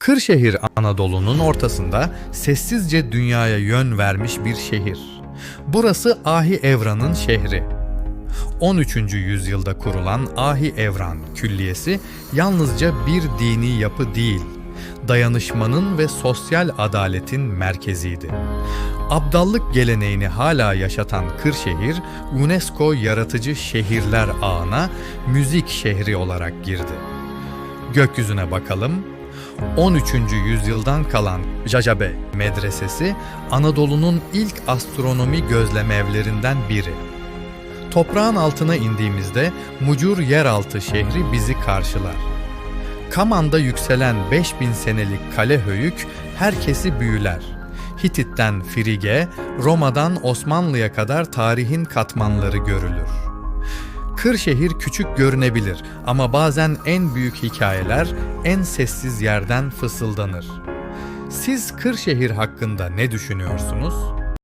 Kırşehir Anadolu'nun ortasında sessizce dünyaya yön vermiş bir şehir. Burası Ahi Evran'ın şehri. 13. yüzyılda kurulan Ahi Evran Külliyesi yalnızca bir dini yapı değil, dayanışmanın ve sosyal adaletin merkeziydi. Abdallık geleneğini hala yaşatan Kırşehir, UNESCO Yaratıcı Şehirler Ağına müzik şehri olarak girdi. Gökyüzüne bakalım. 13. yüzyıldan kalan Jacabe Medresesi Anadolu'nun ilk astronomi gözlem evlerinden biri. Toprağın altına indiğimizde Mucur yeraltı şehri bizi karşılar. Kaman'da yükselen 5000 senelik kale höyük herkesi büyüler. Hitit'ten Frige, Roma'dan Osmanlı'ya kadar tarihin katmanları görülür. Kırşehir küçük görünebilir ama bazen en büyük hikayeler en sessiz yerden fısıldanır. Siz Kırşehir hakkında ne düşünüyorsunuz?